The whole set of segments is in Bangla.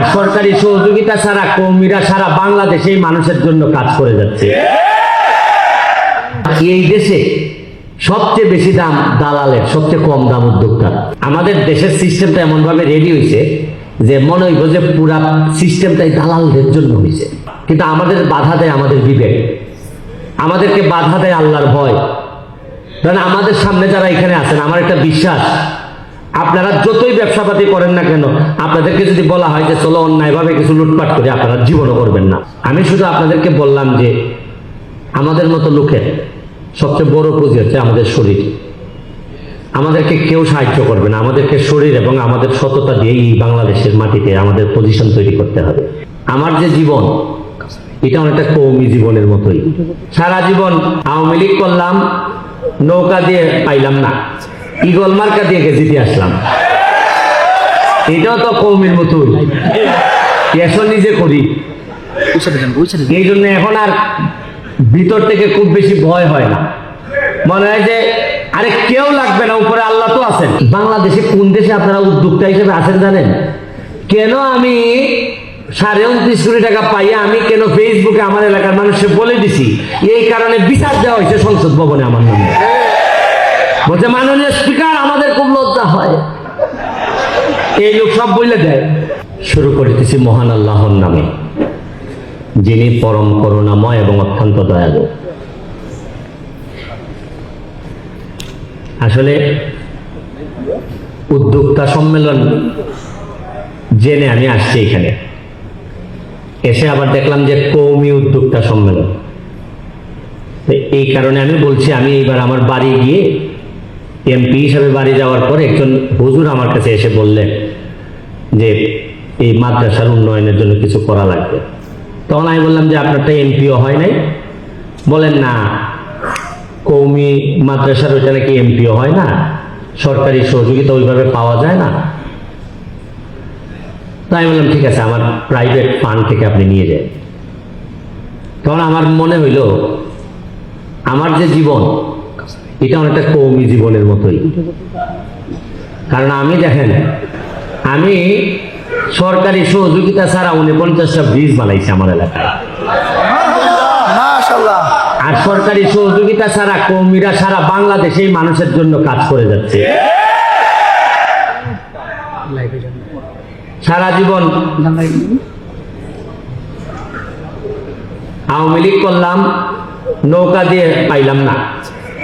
সরকারি সহযোগিতা ছাড়া কৌমিরা সারা বাংলাদেশে মানুষের জন্য কাজ করে যাচ্ছে। এই দেশে সবচেয়ে বেশি দাম দালালের, সবচেয়ে কম দাম উদ্যোক্তার। আমাদের দেশের সিস্টেমটা এমন ভাবে রেডি হয়েছে যে মনে হইব যে পুরা সিস্টেমটাই দালালদের জন্য হয়েছে। কিন্তু আমাদের বাধা দেয় আমাদের বিবেক। আমাদেরকে বাধা দেয় আল্লাহর ভয়। কারণ আমাদের সামনে যারা এখানে আছেন, আমার একটা বিশ্বাস, আপনারা যতই ব্যবসাপাতি করেন না কেন? আপনাদেরকে যদি বলা হয় যে, চলো অন্যায়ভাবে কিছু লুটপাট করে আপনারা জীবনও করবেন না। আমি শুধু আপনাদেরকে বললাম যে, আমাদের মতো লোকের সবচেয়ে বড় পুঁজি হচ্ছে আমাদের শরীর। আমাদেরকে কেউ সাহায্য করবে না। আমাদেরকে শরীর এবং আমাদের সততা দিয়েই বাংলাদেশের মাটিতে আমাদের পজিশন তৈরি করতে হবে। আমার যে জীবন, এটা অনেকটা কৌমি জীবনের মতোই। সারা জীবন আওয়ামী লীগ করলাম, নৌকা দিয়ে পাইলাম না। ইগল মার্কা দিয়ে গেজিতে আসলাম। এটাও তো কৌমির মতোই এসো নিজে করি? এই জন্য এখন আর ভিতর থেকে খুব বেশি ভয় হয় না। মনে হয় যে আরে কেউ লাগবে না উপরে আল্লাহ তো আছেন। বাংলাদেশে কোন দেশে আপনারা উদ্যোক্তা হিসেবে আছেন জানেন? কেন আমি সাড়ে উনত্রিশ কোটি টাকা পাইয়া আমি কেন ফেসবুকে আমার এলাকার মানুষকে বলে দিছি? এই কারণে বিচার দেওয়া হয়েছে সংসদ ভবনে আমার নামে। বলছে মাননীয় স্পিকার আমাদের খুব লজ্জা হয়। এই লোক সব বলে দেয়। শুরু করিতেছি মহান আল্লাহর নামে, যিনি পরম করুণাময় এবং অত্যন্ত দয়ালু। আসলে উদ্যোক্তা সম্মেলন জেনে আমি আসছি এখানে। এসে আবার দেখলাম যে কৌমি উদ্যোক্তা সম্মেলন। এই কারণে আমি বলছি, আমি এইবার আমার বাড়ি গিয়ে এমপি হিসাবে বাড়ি যাওয়ার পর একজন হুজুর আমার কাছে এসে বললেন যে এই মাদ্রাসার উন্নয়নের জন্য কিছু করা লাগবে। তখন আমি বললাম যে, আপনারটা এমপিও হয় নাই? বলেন না, কৌমি মাদ্রাসার ওইটা নাকি এমপিও হয় না? সরকারি সহযোগিতা ওইভাবে পাওয়া যায় না? তাই বললাম, ঠিক আছে, আমার প্রাইভেট ফান্ড থেকে আপনি নিয়ে যান। তখন আমার মনে হইল, আমার যে জীবন, এটা অনেকটা কৌমি জীবনের মতোই। কারণ আমি দেখেন আমি সরকারি সহযোগিতা ছাড়া উনপঞ্চাশটা ব্রিজ বানাইছি আমার এলাকায়। আর সরকারি সহযোগিতা ছাড়া কৌমিরা সারা বাংলাদেশে মানুষের জন্য কাজ করে যাচ্ছে। সারা জীবন আওয়ামী লীগ করলাম নৌকা দিয়ে পাইলাম না।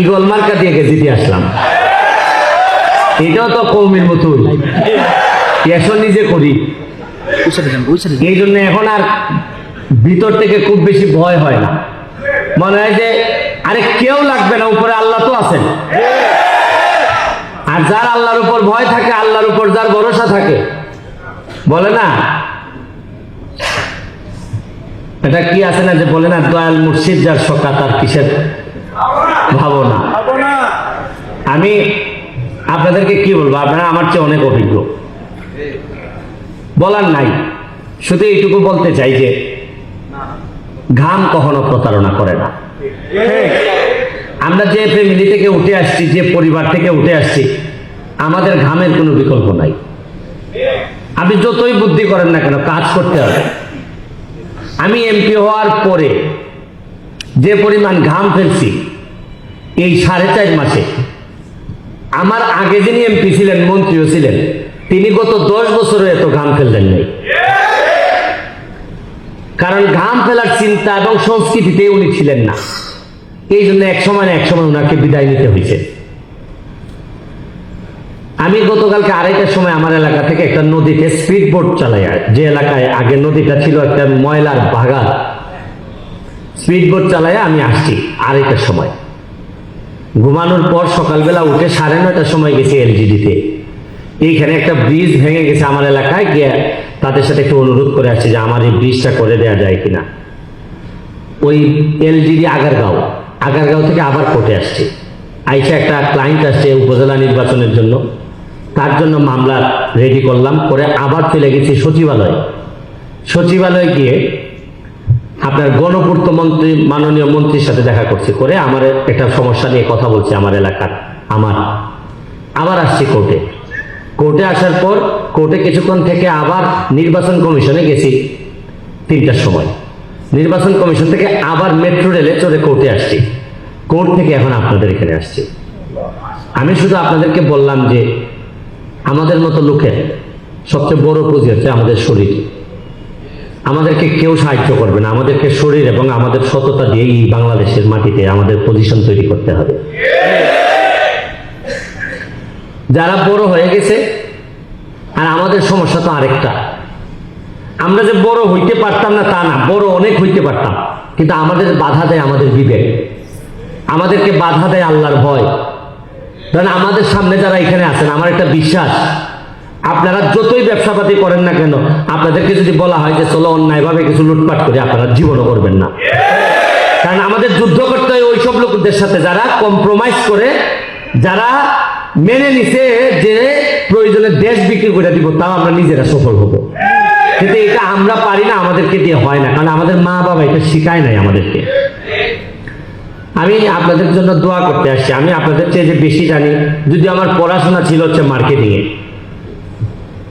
ইগল মার্কা দিয়ে গেজিতে আসলাম। এটাও তো কৌমির মতোই। এসো নিজে করি। এই জন্য এখন আর ভিতর থেকে খুব বেশি ভয় হয় না। মনে হয় যে আরে কেউ লাগবে না উপরে আল্লাহ তো আছেন। আর যার আল্লাহর উপর ভয় থাকে আল্লাহর উপর যার ভরসা থাকে বলে না? এটা কি আছে না যে বলে না দয়াল মুর্শিদ যার সকা তার কিসের ভাবনা? আমি আপনাদেরকে কি বলব? আপনারা আমার চেয়ে অনেক অভিজ্ঞ। বলার নাই। শুধু এইটুকু বলতে চাই যে, ঘাম কখনো প্রতারণা করে না। আমরা যে ফ্যামিলি থেকে উঠে আসছি, যে পরিবার থেকে উঠে আসছি, আমাদের ঘামের কোনো বিকল্প নাই। আপনি যতই বুদ্ধি করেন না কেন, কাজ করতে হবে। আমি এমপি হওয়ার পরে যে পরিমাণ ঘাম ফেলছি, এই সাড়ে চার মাসে, আমার আগে যিনি এমপি ছিলেন, মন্ত্রীও ছিলেন তিনি গত দশ বছরে এত ঘাম ফেললেন নাই। কারণ ঘাম ফেলার চিন্তা এবং সংস্কৃতিতে উনি ছিলেন না। এই জন্য এক সময় এক সময় ওনাকে বিদায় নিতে হয়েছে। আমি গতকালকে আড়াইটার সময় আমার এলাকা থেকে একটা নদীতে স্পিড বোট চালাই যে এলাকায় আগে নদীটা ছিল একটা ময়লার বাগান। স্পিড বোট চালাইয়া আমি আসছি আড়াইটার সময়। ঘুমানোর পর সকালবেলা উঠে সাড়ে নয়টার সময় গেছি এলজিডিতে। এইখানে একটা ব্রিজ ভেঙে গেছে আমার এলাকায়, গিয়ে তাদের সাথে একটু অনুরোধ করে আসছি যে আমার এই ব্রিজটা করে দেওয়া যায় কিনা। ওই এলজিডি আগারগাঁও আগারগাঁও থেকে আবার কোর্টে আসছে। আইসা একটা ক্লায়েন্ট আসছে উপজেলা নির্বাচনের জন্য। তার জন্য মামলা রেডি করলাম করে আবার চলে গেছি সচিবালয়। সচিবালয়ে গিয়ে আপনার গণপূর্ত মন্ত্রী, মাননীয় মন্ত্রীর সাথে দেখা করছি, করে আমার একটা সমস্যা নিয়ে কথা বলছি আমার এলাকার, আমার। আবার আসছি কোর্টে কোর্টে আসার পর কোর্টে কিছুক্ষণ থেকে আবার নির্বাচন কমিশনে গেছি তিনটার সময়। নির্বাচন কমিশন থেকে আবার মেট্রো রেলে চড়ে কোর্টে আসছি। কোর্ট থেকে এখন আপনাদের এখানে আসছি। আমি শুধু আপনাদেরকে বললাম যে আমাদের মতো লোকের সবচেয়ে বড় পুঁজি হচ্ছে আমাদের শরীর। আমাদেরকে কেউ সাহায্য করবে না। আমাদেরকে শরীর এবং আমাদের সততা দিয়ে এই বাংলাদেশের মাটিতে আমাদের পজিশন তৈরি করতে হবে। যারা বড় হয়ে গেছে, আর আমাদের সমস্যা তো আরেকটা। আমরা যে বড় হইতে পারতাম না, তা না, বড় অনেক হইতে পারতাম। কিন্তু আমাদের বাধা দেয় আমাদের বিবেক। আমাদেরকে বাধা দেয় আল্লাহর ভয়। কারণ আমাদের সামনে যারা এখানে আছেন, আমার একটা বিশ্বাস, আপনারা যতই ব্যবসাপাতি করেন না কেন, আপনাদেরকে যদি বলা হয় যে, চলো অন্যায়ভাবে কিছু লুটপাট করে, আপনারা জীবনও করবেন না। কারণ আমাদের যুদ্ধ করতে হয় ওইসব লোকদের সাথে যারা কম্প্রোমাইজ করে, যারা মেনে নিছে যে প্রয়োজনে দেশ বিক্রি করে দিব, তাও আমরা নিজেরা সফল হব। কিন্তু এটা আমরা পারি না, আমাদেরকে দিয়ে হয় না, কারণ আমাদের মা বাবা এটা শিখায় নাই আমাদেরকে। আমি আপনাদের জন্য দোয়া করতে আসছি। আমি আপনাদের চেয়ে যে বেশি জানি, যদি আমার পড়াশোনা ছিল হচ্ছে মার্কেটিংয়ে।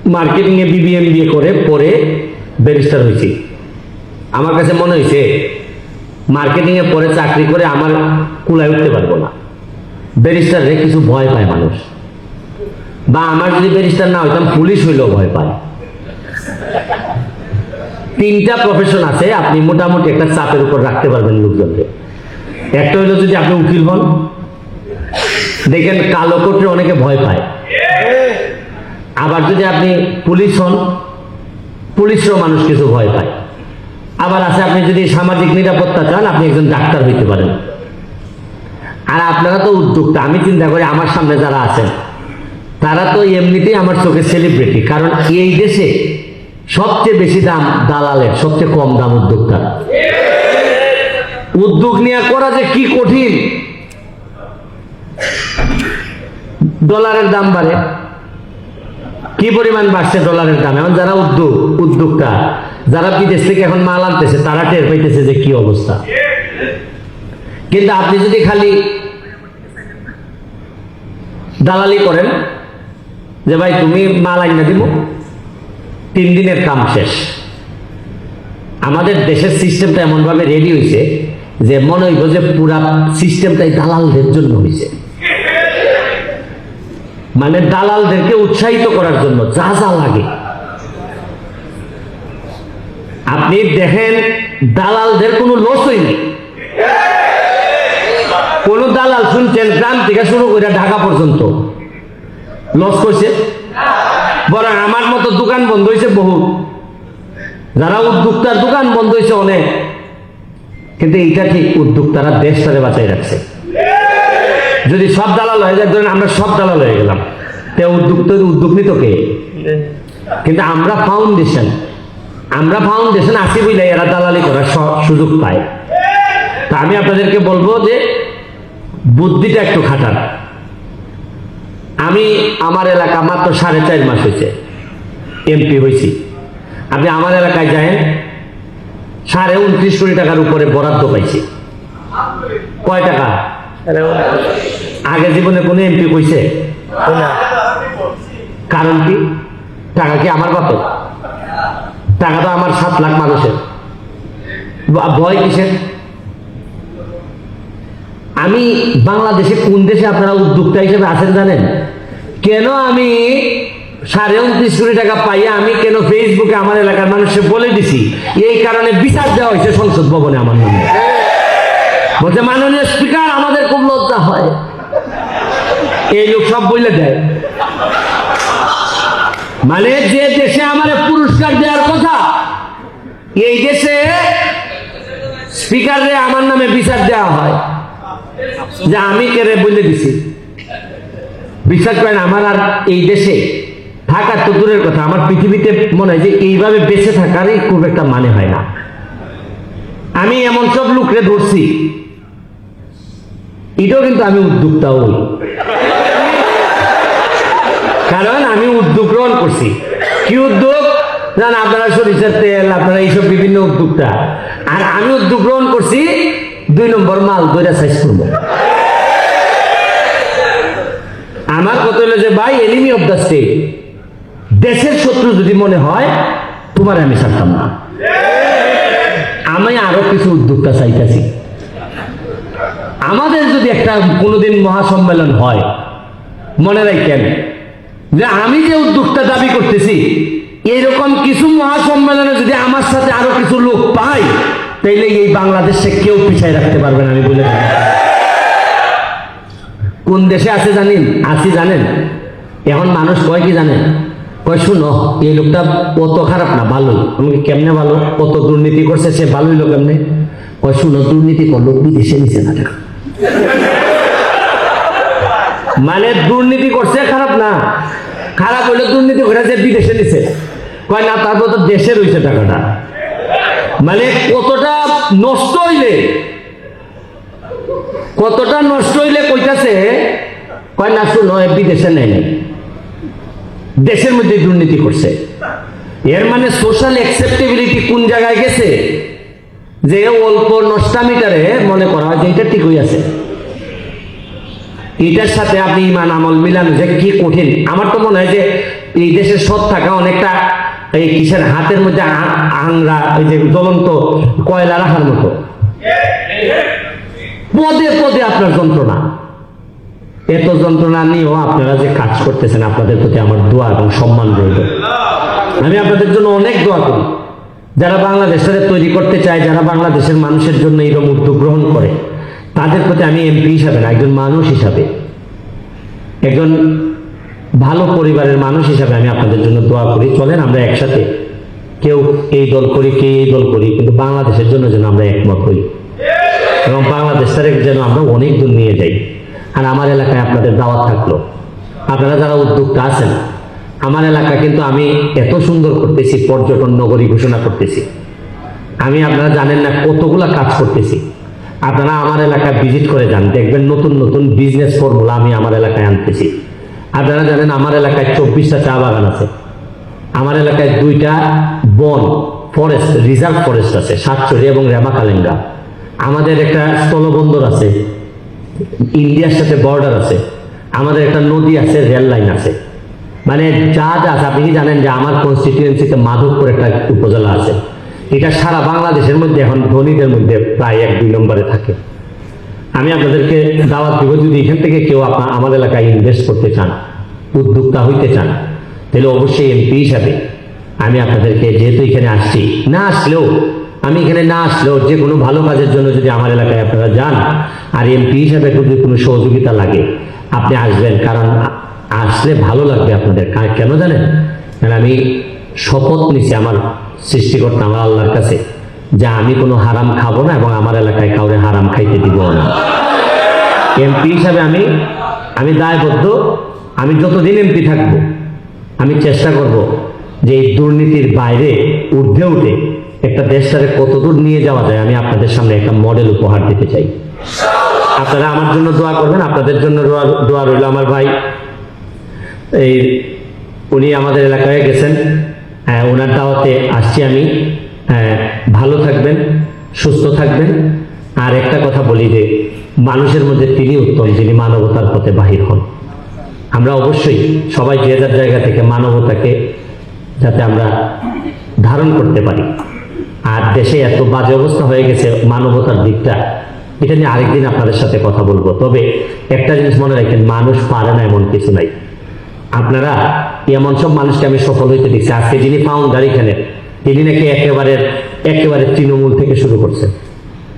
মার্কেটিংয়ে বিবিএম বিয়ে করে পরে ব্যারিস্টার হয়েছি। আমার কাছে মনে হয়েছে, মার্কেটিংয়ে পরে চাকরি করে আমার কুলায় উঠতে পারব না। ব্যারিস্টারে কিছু ভয় পায় মানুষ। বা আমার যদি ব্যারিস্টার না হইতাম পুলিশ হইলেও ভয় পায়। তিনটা প্রফেশন আছে, আপনি মোটামুটি একটা চাপের উপর রাখতে পারবেন লোকজনকে। একটা হইল যদি আপনি উকিল হন, দেখেন কালো কোটে অনেকে ভয় পায়। আবার যদি আপনি পুলিশ হন পুলিশও মানুষ কিছু ভয় পায়। আবার আছে, আপনি যদি সামাজিক নিরাপত্তা চান, আপনি একজন ডাক্তার হইতে পারেন। আর আপনারা তো উদ্যোক্তা, আমি চিন্তা করি আমার সামনে যারা আছেন, তারা তো এমনিতেই আমার চোখে সেলিব্রিটি কারণ এই দেশে সবচেয়ে বেশি দাম দালালের, সবচেয়ে কম দাম উদ্যোক্তা উদ্যোগ নিয়ে করা যে কি কঠিন, ডলারের দাম বাড়ে। কি পরিমাণ বাড়ছে ডলারের দাম? এখন যারা উদ্যোগ, উদ্যোক্তা, যারা বিদেশ থেকে এখন মাল আনতেছে, তারা টের পাইতেছে যে কি অবস্থা। কিন্তু আপনি যদি খালি দালালি করেন, যে ভাই তুমি মাল আইনা দিব, তিন দিনের কাম শেষ। আমাদের দেশের সিস্টেমটা এমনভাবে রেডি হয়েছে যে মনে হইব যে পুরা সিস্টেমটাই দালালদের জন্য হয়েছে। মানে দালালদেরকে উৎসাহিত করার জন্য যা যা লাগে। আপনি দেখেন, দালালদের কোনো লস হয়নি। কোন দালাল শুনছেন, গ্রাম থেকে শুরু করে ঢাকা পর্যন্ত। লস করছে বরং আমার মতো দোকান বন্ধ হয়েছে বহু যারা উদ্যোক্তার দোকান বন্ধ হয়েছে অনেক। কিন্তু এইটা ঠিক উদ্যোক্তারা দেশটারে বাঁচাই রাখছে? যদি সব দালাল হয়ে যায়, ধরেন আমরা সব দালাল হয়ে গেলাম। তে উদ্যোক্ত, উদ্যোগ নিত কে? কিন্তু আমরা ফাউন্ডেশন আমরা ফাউন্ডেশন আছি বুঝলে এরা দালালি করার সুযোগ পায়। তা আমি আপনাদেরকে বলব যে বুদ্ধিটা একটু খাটান। আমি আমার এলাকা মাত্র সাড়ে চার মাস হয়েছে এমপি হয়েছি। আপনি আমার এলাকায় যায়েন সাড়ে উনত্রিশ কোটি টাকার উপরে বরাদ্দ পাইছি। কয় টাকা? আগে জীবনে কোনো এমপি কইছে? কারণ কি? টাকা কি আমার কত টাকা তো আমার সাত লাখ মানুষের। ভয় কিসের? আমি বাংলাদেশে কোন দেশে আপনারা উদ্যোক্তা হিসেবে আছেন জানেন? কেন আমি সাড়ে উনত্রিশ কোটি টাকা পাইয়া আমি কেন ফেসবুকে আমার এলাকার মানুষকে বলে দিছি? এই কারণে বিচার দেওয়া হয়েছে সংসদ ভবনে আমার নামে। বলছে, মাননীয় স্পিকার, আমাদের খুব লজ্জা হয়। এই লোক সব বলে দেয়। মানে যে দেশে আমার পুরস্কার দেওয়ার কথা, এই দেশে স্পিকারে আমার নামে বিচার দেওয়া হয়। যে আমি কেড়ে বলে দিছি। বিশ্বাস করেন, আমার আর এই দেশে থাকার তো দূরের কথা, আমার পৃথিবীতে মনে হয় যে এইভাবে বেঁচে থাকারই খুব একটা মানে হয় না। আমি এমন সব লোকরে ধরছি, এটাও কিন্তু আমি উদ্যোক্তা হই। কারণ আমি উদ্যোগ গ্রহণ করছি। কি উদ্যোগ? জান আপনারা সরিষার তেল, আপনারা এইসব বিভিন্ন উদ্যোগটা আর আমি উদ্যোগ গ্রহণ করছি দুই নম্বর মাল দইরা সাইজ করব। আমার কথা হলো যে, ভাই এনিমি অফ দ্য স্টেট দেশের শত্রু যদি মনে হয়, তোমার আমি ছাড়তাম না। আমি আরও কিছু উদ্যোক্তা চাইতেছি। আমাদের যদি একটা কোনোদিন মহাসম্মেলন হয়, মনে রাখেন যে, আমি যে উদ্যোগটা দাবি করতেছি, এরকম কিছু মহাসম্মেলনে যদি আমার সাথে আরও কিছু লোক পাই তাইলে এই বাংলাদেশে কেউ পিছায় রাখতে পারবে না, আমি বলে। কোন দেশে আছে জানেন? আছি জানেন? এখন মানুষ কয় কি জানেন কয়, শুনো, এই লোকটা কত খারাপ না, ভালো। আমাকে কেমনে ভালো? কত দুর্নীতি করছে, সে ভালোই লোক কেমনে? কয়, শুনো, দুর্নীতি করল, বিদেশে নিচে না টাকা। মানে দুর্নীতি করছে, খারাপ না। খারাপ হইলে দুর্নীতি করে যে বিদেশে নিছে। কয়, না, তারপর তো দেশে রয়েছে টাকাটা। মানে কতটা নষ্ট হইলে? কতটা নষ্ট হইলে কইতাছে, কয় না শুনো বিদেশে নেয় নাই। দেশের মধ্যে দুর্নীতি করছে। এর মানে সোশ্যাল অ্যাকসেপ্টেবিলিটি কোন জায়গায় গেছে? যে অল্প নষ্টামিটারে মনে করা হয় যে এটা ঠিকই আছে। এটার সাথে আপনি ইমান আমল মিলান যে কি কঠিন। আমার তো মনে হয় যে এই দেশের সৎ থাকা অনেকটা এই কিসের হাতের মধ্যে আংরা ওই যে জ্বলন্ত কয়লা রাখার মতো? পদে পদে আপনার যন্ত্রণা। এত যন্ত্রণা নিয়েও আপনারা যে কাজ করতেছেন, আপনাদের প্রতি আমার দোয়া এবং সম্মান রইল। আমি আপনাদের জন্য অনেক দোয়া করি। যারা বাংলাদেশের তৈরি করতে চায়, যারা বাংলাদেশের মানুষের জন্য এইরকম উদ্যোগ গ্রহণ করে, তাদের প্রতি আমি এমপি হিসাবে না, একজন মানুষ হিসাবে। একজন ভালো পরিবারের মানুষ হিসাবে আমি আপনাদের জন্য দোয়া করি। চলেন আমরা একসাথে। কেউ এই দল করি, কে এই দল করি, কিন্তু বাংলাদেশের জন্য যেন আমরা একমত হই। এবং বাংলাদেশটারে যেন আমরা অনেক দূর নিয়ে যাই। আর আমার এলাকায় আপনাদের দাওয়াত থাকল। আপনারা যারা উদ্যোক্তা আছেন, আমার এলাকা কিন্তু আমি এত সুন্দর করতেছি, পর্যটন নগরী ঘোষণা করতেছি। আমি, আপনারা জানেন না কতগুলা কাজ করতেছি। আপনারা আমার এলাকায় ভিজিট করে যান, দেখবেন নতুন নতুন বিজনেস ফর্মুলা আমি আমার এলাকায় আনতেছি। আপনারা জানেন, আমার এলাকায় চব্বিশটা চা বাগান আছে। আমার এলাকায় দুইটা বন ফরেস্ট রিজার্ভ ফরেস্ট আছে সাতচুরি এবং রেমাকালেঙ্গা আমাদের একটা স্থলবন্দর আছে, ইন্ডিয়ার সাথে বর্ডার আছে। আমাদের একটা নদী আছে রেল লাইন আছে। মানে যা যা আছে, আপনি কি জানেন যে আমার কনস্টিটিউয়েন্সিতে মাধবপুর একটা উপজেলা আছে। এটা সারা বাংলাদেশের মধ্যে, এখন ধনীদের মধ্যে প্রায় এক, দুই নম্বরে থাকে। আমি আপনাদেরকে দাওয়াত দিব যদি এখান থেকে কেউ আপনার আমার এলাকায় ইনভেস্ট করতে চান, উদ্যোক্তা হইতে চান, তাহলে অবশ্যই এমপি হিসাবে আমি আপনাদেরকে যেহেতু এখানে আসছি, না আসলেও, আমি এখানে না আসলেও যে কোনো ভালো কাজের জন্য যদি আমার এলাকায় আপনারা যান, আর এমপি হিসাবে যদি কোনো সহযোগিতা লাগে, আপনি আসবেন, কারণ আসলে ভালো লাগবে আপনাদের। কেন জানেন? কারণ আমি শপথ নিছি আমার সৃষ্টিকর্তা আমার আল্লাহর কাছে। যে আমি কোনো হারাম খাব না এবং আমার এলাকায় কাউরে হারাম খাইতে দিব না। এমপি হিসাবে আমি আমি দায়বদ্ধ আমি যতদিন এমপি থাকব আমি চেষ্টা করব যে এই দুর্নীতির বাইরে ঊর্ধ্বে উঠে একটা দেশটাকে কতদূর নিয়ে যাওয়া যায় আমি আপনাদের সামনে একটা মডেল উপহার দিতে চাই। আপনারা আমার জন্য দোয়া করবেন আপনাদের জন্য দোয়া রইল আমার ভাই। এই উনি আমাদের এলাকায় গেছেন আহ, ওনার দাওয়াতে আসছি আমি। ভালো থাকবেন, সুস্থ থাকবেন। আর একটা কথা বলি যে, মানুষের মধ্যে তিনি উত্তম যিনি মানবতার পথে বাহির হন। আমরা অবশ্যই সবাই যে যার জায়গা থেকে মানবতাকে যাতে আমরা ধারণ করতে পারি। আর দেশে এত বাজে অবস্থা হয়ে গেছে মানবতার দিকটা, এটা নিয়ে আরেকদিন আপনাদের সাথে কথা বলব। তবে একটা জিনিস মনে রাখেন, মানুষ পারে না এমন কিছু নাই। আপনারা এমন সব মানুষকে আমি সফল হইতে দেখছি। আজকে যিনি ফাউন্ডার এখানে তিনি নাকি একেবারে একেবারে তৃণমূল থেকে শুরু করছেন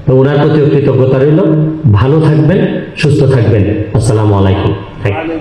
তো ওনার প্রতি কৃতজ্ঞতা রইল। ভালো থাকবেন, সুস্থ থাকবেন। আসসালামু আলাইকুম। Thank you